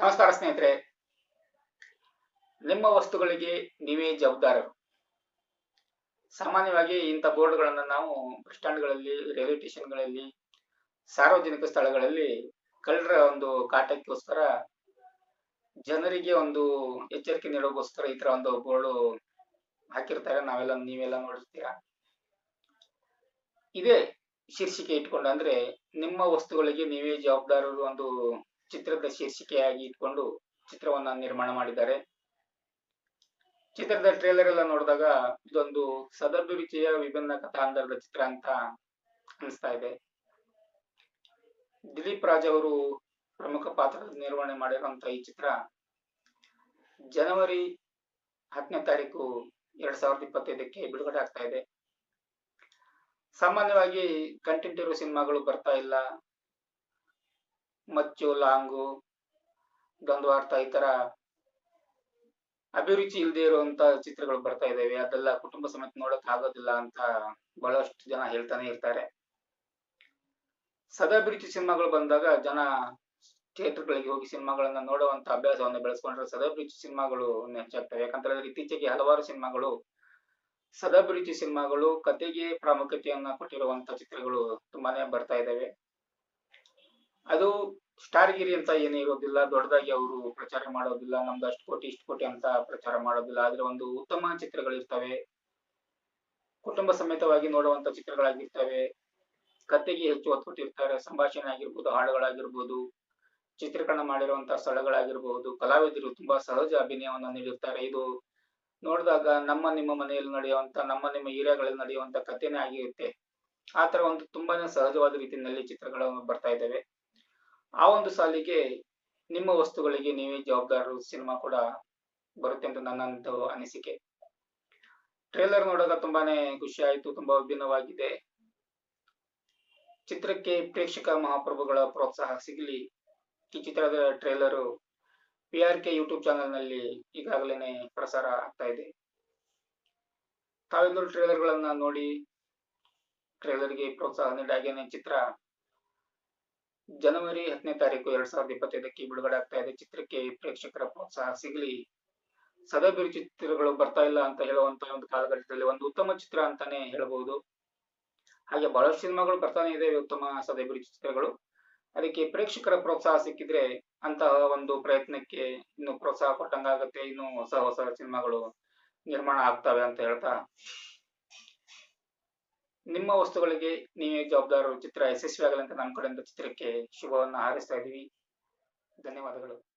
ನಮಸ್ಕಾರ ಸ್ನೇಹಿತರೆ. ನಿಮ್ಮ ವಸ್ತುಗಳಿಗೆ ನೀವೇ ಜವಾಬ್ದಾರರು. ಸಾಮಾನ್ಯವಾಗಿ ಇಂಥ ಬೋರ್ಡ್ಗಳನ್ನು ನಾವು ಬಸ್ ಸ್ಟ್ಯಾಂಡ್ಗಳಲ್ಲಿ, ರೈಲ್ವೆ ಸ್ಟೇಷನ್ಗಳಲ್ಲಿ, ಸಾರ್ವಜನಿಕ ಸ್ಥಳಗಳಲ್ಲಿ ಕಳ್ಳರ ಒಂದು ಕಾಟಕ್ಕೋಸ್ಕರ ಜನರಿಗೆ ಒಂದು ಎಚ್ಚರಿಕೆ ನೀಡೋಗೋಸ್ಕರ ಈ ತರ ಒಂದು ಬೋರ್ಡ್ ಹಾಕಿರ್ತಾರೆ. ನಾವೆಲ್ಲ, ನೀವೆಲ್ಲ ನೋಡಿರ್ತೀರಾ? ಇದೇ ಶೀರ್ಷಿಕೆ ಇಟ್ಕೊಂಡು ಅಂದ್ರೆ ನಿಮ್ಮ ವಸ್ತುಗಳಿಗೆ ನೀವೇ ಜವಾಬ್ದಾರರು ಒಂದು ಚಿತ್ರದ ಶೀರ್ಷಿಕೆಯಾಗಿ ಇಟ್ಕೊಂಡು ಚಿತ್ರವನ್ನ ನಿರ್ಮಾಣ ಮಾಡಿದ್ದಾರೆ. ಚಿತ್ರದ ಟ್ರೇಲರ್ ಎಲ್ಲ ನೋಡಿದಾಗ ಇದೊಂದು ಸದಭಿರುಚಿಯ ವಿಭಿನ್ನ ಕಥಾಂಧರದ ಚಿತ್ರ ಅಂತ ಅನಿಸ್ತಾ ಇದೆ. ದಿಲೀಪ್ ರಾಜ್ ಅವರು ಪ್ರಮುಖ ಪಾತ್ರದ ನಿರ್ವಹಣೆ ಮಾಡಿರುವಂತ ಈ ಚಿತ್ರ ಜನವರಿ ಹತ್ತನೇ ತಾರೀಕು ಎರಡ್ ಸಾವಿರದ ಇಪ್ಪತ್ತೈದಕ್ಕೆ ಬಿಡುಗಡೆ ಆಗ್ತಾ ಇದೆ. ಸಾಮಾನ್ಯವಾಗಿ ಕಂಟೆಂಟ್ ಇರುವ ಸಿನಿಮಾಗಳು ಬರ್ತಾ ಇಲ್ಲ. ಮಚ್ಚು, ಲಾಂಗು ದ್ವಂದ್ವಾರ್ಥ ಈ ತರ ಅಭಿರುಚಿ ಇಲ್ಲದೆ ಇರುವಂತ ಚಿತ್ರಗಳು ಬರ್ತಾ ಇದಾವೆ. ಅದೆಲ್ಲ ಕುಟುಂಬ ಸಮೇತ ನೋಡಕ್ ಆಗೋದಿಲ್ಲ ಅಂತ ಬಹಳಷ್ಟು ಜನ ಹೇಳ್ತಾನೆ ಇರ್ತಾರೆ. ಸದಾಭಿರುಚಿ ಸಿನಿಮಾಗಳು ಬಂದಾಗ ಜನ ಥಿಯೇಟರ್ಗಳಿಗೆ ಹೋಗಿ ಸಿನಿಮಾಗಳನ್ನ ನೋಡುವಂತ ಅಭ್ಯಾಸವನ್ನು ಬೆಳೆಸ್ಕೊಂಡ್ರೆ ಸದಾಭಿರುಚಿ ಸಿನಿಮಾಗಳು ಹೆಚ್ಚಾಗ್ತವೆ. ಯಾಕಂದ್ರೆ ಇತ್ತೀಚೆಗೆ ಹಲವಾರು ಸಿನಿಮಾಗಳು ಸದಾಭಿರುಚಿ ಸಿನಿಮಾಗಳು ಕತೆಗೆ ಪ್ರಾಮುಖ್ಯತೆಯನ್ನ ಕೊಟ್ಟಿರುವಂತ ಚಿತ್ರಗಳು ತುಂಬಾನೇ ಬರ್ತಾ ಇದಾವೆ. ಸ್ಟಾರ್ ಗಿರಿ ಅಂತ ಏನು ಇರೋದಿಲ್ಲ, ದೊಡ್ಡದಾಗಿ ಅವರು ಪ್ರಚಾರ ಮಾಡೋದಿಲ್ಲ, ನಮ್ದು ಅಷ್ಟು ಕೋಟಿ ಇಷ್ಟು ಕೋಟಿ ಅಂತ ಪ್ರಚಾರ ಮಾಡೋದಿಲ್ಲ, ಆದ್ರೆ ಒಂದು ಉತ್ತಮ ಚಿತ್ರಗಳಿರ್ತವೆ. ಕುಟುಂಬ ಸಮೇತವಾಗಿ ನೋಡುವಂತ ಚಿತ್ರಗಳಾಗಿರ್ತವೆ. ಕತೆಗೆ ಹೆಚ್ಚು ಒತ್ತು ಕೊಟ್ಟಿರ್ತಾರೆ ಸಂಭಾಷಣೆ ಆಗಿರ್ಬೋದು, ಹಾಡುಗಳಾಗಿರ್ಬೋದು, ಚಿತ್ರೀಕರಣ ಮಾಡಿರುವಂತಹ ಸ್ಥಳಗಳಾಗಿರ್ಬಹುದು ಕಲಾವಿದರು ತುಂಬಾ ಸಹಜ ಅಭಿನಯವನ್ನು ನೀಡಿರ್ತಾರೆ. ಇದು ನೋಡಿದಾಗ ನಮ್ಮ ನಿಮ್ಮ ಮನೆಯಲ್ಲಿ ನಡೆಯುವಂತ, ನಮ್ಮ ನಿಮ್ಮ ಏರಿಯಾಗಳಲ್ಲಿ ನಡೆಯುವಂತ ಕಥೆನೇ ಆಗಿರುತ್ತೆ. ಆ ತರ ಒಂದು ತುಂಬಾನೇ ಸಹಜವಾದ ರೀತಿಯಲ್ಲಿ ಚಿತ್ರಗಳು ಬರ್ತಾ ಇದ್ದಾವೆ. ಆ ಒಂದು ಸಾಲಿಗೆ ನಿಮ್ಮ ವಸ್ತುಗಳಿಗೆ ನೀವೇ ಜವಾಬ್ದಾರರು ಸಿನಿಮಾ ಕೂಡ ಬರುತ್ತೆ ಅಂತ ನನ್ನೊಂದು ಅನಿಸಿಕೆ. ಟ್ರೇಲರ್ ನೋಡಾಗ ತುಂಬಾನೇ ಖುಷಿ ಆಯಿತು, ತುಂಬಾ ವಿಭಿನ್ನವಾಗಿದೆ ಚಿತ್ರಕ್ಕೆ ಪ್ರೇಕ್ಷಕ ಮಹಾಪ್ರಭುಗಳ ಪ್ರೋತ್ಸಾಹ ಸಿಗಲಿ. ಈ ಚಿತ್ರದ trailer P R K YouTube ಚಾನೆಲ್ನಲ್ಲಿ ಈಗಾಗಲೇ ಪ್ರಸಾರ ಆಗ್ತಾ ಇದೆ. ತಾವೆಲ್ಲರೂ ಟ್ರೇಲರ್ ಗಳನ್ನ ನೋಡಿ ಟ್ರೇಲರ್ಗೆ ಪ್ರೋತ್ಸಾಹ ನೀಡಾಗೇನೆ ಚಿತ್ರ ಜನವರಿ ಹತ್ತನೇ ತಾರೀಕು ಎರಡ್ ಸಾವಿರದ ಇಪ್ಪತ್ತೈದಕ್ಕೆ ಬಿಡುಗಡೆ ಆಗ್ತಾ ಇದೆ. ಚಿತ್ರಕ್ಕೆ ಪ್ರೇಕ್ಷಕರ ಪ್ರೋತ್ಸಾಹ ಸಿಗಲಿ. ಸದಾಬಿರು ಚಿತ್ರಗಳು ಬರ್ತಾ ಇಲ್ಲ ಅಂತ ಹೇಳುವಂತ ಒಂದು ಕಾಲಘಟ್ಟದಲ್ಲಿ ಒಂದು ಉತ್ತಮ ಚಿತ್ರ ಅಂತಾನೆ ಹೇಳಬಹುದು. ಹಾಗೆ ಬಹಳಷ್ಟು ಸಿನಿಮಾಗಳು ಬರ್ತಾನೆ ಇದೆ, ಉತ್ತಮ ಸದಾಬಿರು ಚಿತ್ರಗಳು. ಅದಕ್ಕೆ ಪ್ರೇಕ್ಷಕರ ಪ್ರೋತ್ಸಾಹ ಸಿಕ್ಕಿದ್ರೆ ಅಂತಹ ಒಂದು ಪ್ರಯತ್ನಕ್ಕೆ ಇನ್ನು ಪ್ರೋತ್ಸಾಹ ಕೊಟ್ಟಂಗಾಗತ್ತೆ. ಇನ್ನು ಹೊಸ ಹೊಸ ಸಿನಿಮಾಗಳು ನಿರ್ಮಾಣ ಆಗ್ತವೆ ಅಂತ ಹೇಳ್ತಾ ನಿಮ್ಮ ವಸ್ತುಗಳಿಗೆ ನೀವೇ ಜವಾಬ್ದಾರರು ಚಿತ್ರ ಯಶಸ್ವಿಯಾಗಲಂತ ನಮ್ಮ ಕಡೆಯಿಂದ ಚಿತ್ರಕ್ಕೆ ಶುಭವನ್ನು ಹಾರೈಸ್ತಾ ಇದ್ದೀವಿ. ಧನ್ಯವಾದಗಳು.